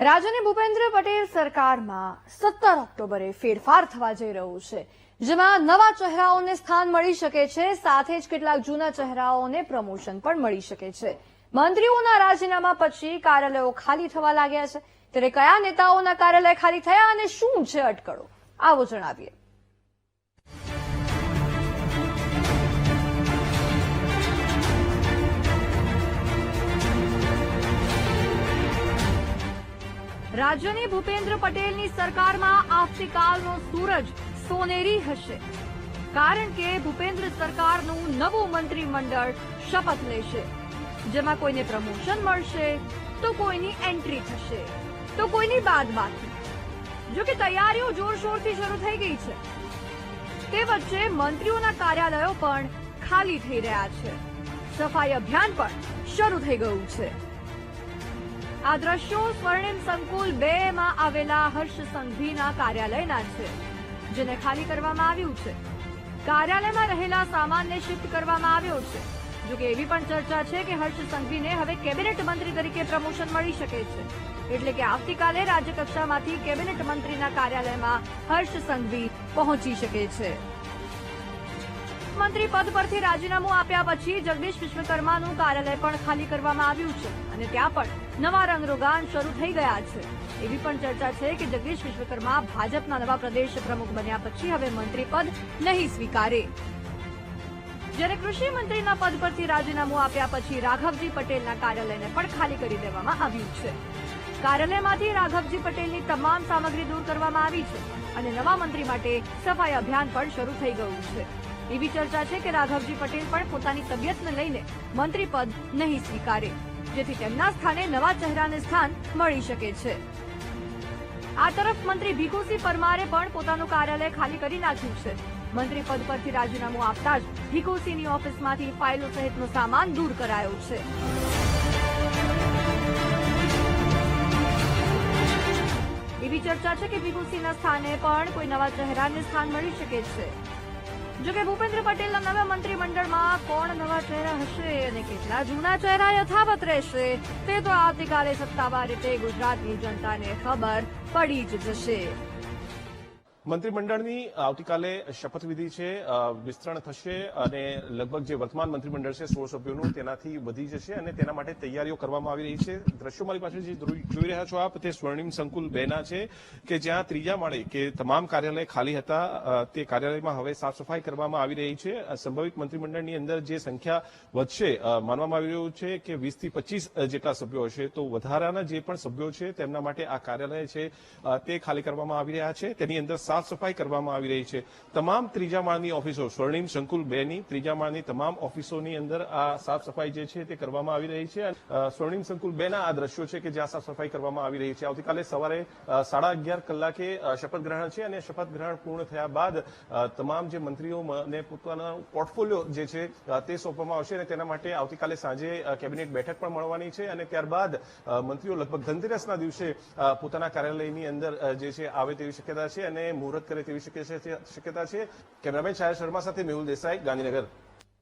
રાજ્યની ભૂપેન્દ્ર પટેલ સરકારમાં સત્તર ઓક્ટોબરે ફેરફાર થવા જઈ રહ્યું છે, જેમાં નવા ચહેરાઓને સ્થાન મળી શકે છે, સાથે જ કેટલાક જૂના ચહેરાઓને પ્રમોશન પણ મળી શકે છે. મંત્રીઓના રાજીનામા પછી કાર્યાલયો ખાલી થવા લાગ્યા છે. ત્યારે કયા નેતાઓના કાર્યાલય ખાલી થયા અને શું છે અટકળો, આવો જણાવીએ. રાજ્યની ભૂપેન્દ્ર પટેલની સરકારમાં આવતીકાલનો સૂરજ સોનેરી હશે. કારણ કે ભૂપેન્દ્ર સરકારનું નવું મંત્રીમંડળ શપથ લેશે. જેમાં કોઈને પ્રમોશન મળશે, તો કોઈની એન્ટ્રી થશે. તો કોઈની બાદબાકી. જો કે તૈયારીઓ જોરશોરથી શરૂ થઈ ગઈ છે. તે વચ્ચે મંત્રીઓના કાર્યાલયો પણ ખાલી થઈ રહ્યા છે. સફાઈ અભિયાન પણ શરૂ થઈ ગયું છે. આ દ્રશ્યો સ્વર્ણિમ સંકુલ બે માં આવેલા હર્ષ સંઘવીના કાર્યાલયના છે, જેને ખાલી કરવામાં આવ્યું છે. કાર્યાલયમાં રહેલા સામાનને શિફ્ટ કરવામાં આવ્યો છે. જોકે એવી પણ ચર્ચા છે કે હર્ષ સંઘવીને હવે કેબિનેટ મંત્રી તરીકે પ્રમોશન મળી શકે છે. એટલે કે આવતીકાલે રાજ્યકક્ષામાંથી કેબિનેટ મંત્રીના કાર્યાલયમાં હર્ષ સંઘવી પહોંચી શકે છે. મંત્રી પદ પરથી રાજીનામું આપ્યા પછી જગદીશ વિશ્વકર્માનું કાર્યાલય પણ ખાલી કરવામાં આવ્યું છે અને ત્યાં પણ નવા રંગરોગાન શરૂ થઈ ગયા છે. એવી પણ ચર્ચા છે કે જગદીશ વિશ્વકર્મા ભાજપના નવા પ્રદેશ પ્રમુખ બન્યા પછી હવે મંત્રી પદ નહીં સ્વીકારે. જ્યારે કૃષિ મંત્રીના પદ પરથી રાજીનામું આપ્યા પછી રાઘવજી પટેલના કાર્યાલયને પણ ખાલી કરી દેવામાં આવ્યું છે. કાર્યાલયમાંથી રાઘવજી પટેલની તમામ સામગ્રી દૂર કરવામાં આવી છે અને નવા મંત્રી માટે સફાઈ અભિયાન પણ શરૂ થઈ ગયું છે. એવી ચર્ચા છે કે રાઘવજી પટેલ પણ પોતાની તબિયતને લઈને મંત્રી પદ નહીં સ્વીકારે, જેથી તેમના સ્થાને નવા ચહેરાને સ્થાન મળી શકે છે. આ તરફ મંત્રી ભીખુસિંહ પરમારે પણ પોતાનું કાર્યાલય ખાલી કરી નાખ્યું છે. મંત્રી પદ પરથી રાજીનામું આપતા જ ભીખુસિંહની ઓફિસમાંથી ફાઇલો સહિતનો સામાન દૂર કરાયો છે. એવી ચર્ચા છે કે ભીખુસિંહના સ્થાને પણ કોઈ નવા ચહેરાને સ્થાન મળી શકે છે. જો કે ભૂપેન્દ્ર પટેલના નવા મંત્રીમંડળમાં કોણ નવા ચહેરા હશે અને કેટલા જૂના ચહેરા યથાવત રહેશે, તે તો આવતીકાલે સત્તાવાર રીતે ગુજરાતની જનતાને ખબર પડી જ જશે. મંત્રીમંડળની આવતીકાલે શપથવિધિ છે વિસ્તરણ થશે અને લગભગ જે વર્તમાન મંત્રીમંડળ છે સોળ સભ્યોનું તેનાથી વધી જશે અને તેના માટે તૈયારીઓ કરવામાં આવી રહી છે. દ્રશ્યો મારી પાસે જે જોઈ રહ્યા છો આપ, તે સ્વર્ણિમ સંકુલ બેના છે, કે જ્યાં ત્રીજા માળે કે તમામ કાર્યાલય ખાલી હતા તે કાર્યાલયમાં હવે સાફ સફાઈ કરવામાં આવી રહી છે. સંભવિત મંત્રીમંડળની અંદર જે સંખ્યા વધશે માનવામાં આવી રહ્યું છે કે વીસથી પચીસ જેટલા સભ્યો હશે, તો વધારાના જે પણ સભ્યો છે, તેમના માટે આ કાર્યાલય છે તે ખાલી કરવામાં આવી રહ્યા છે. તેની અંદર સાફ સફાઈ કરવામાં આવી રહી છે. તમામ ત્રીજા માળની ઓફિસો, સ્વર્ણિમ સંકુલ બે ની ત્રીજા માળની તમામ ઓફિસોની અંદર આ સાફ સફાઈ જે છે તે કરવામાં આવી રહી છે. સ્વર્ણિમ સંકુલ બે ના આ દ્રશ્યો છે કે જ્યાં સાફ સફાઈ કરવામાં આવી રહી છે. આવતીકાલે સવારે સાડા અગિયાર કલાકે શપથ ગ્રહણ છે અને શપથ ગ્રહણ પૂર્ણ થયા બાદ તમામ જે મંત્રીઓ ને પોતાના પોર્ટફોલિયો જે છે તે સોંપવામાં આવશે અને તેના માટે આવતીકાલે સાંજે કેબિનેટ બેઠક પણ મળવાની છે અને ત્યારબાદ મંત્રીઓ લગભગ ધનતેરસના દિવસે પોતાના કાર્યાલયની અંદર જે છે, આવે તેવી શક્યતા છે અને મુહૂર્ત કરે તેવી શક્ય શક્યતા છે. કેમેરામેન છાયા શર્મા સાથે મેહુલ દેસાઈ ગાંધીનગર.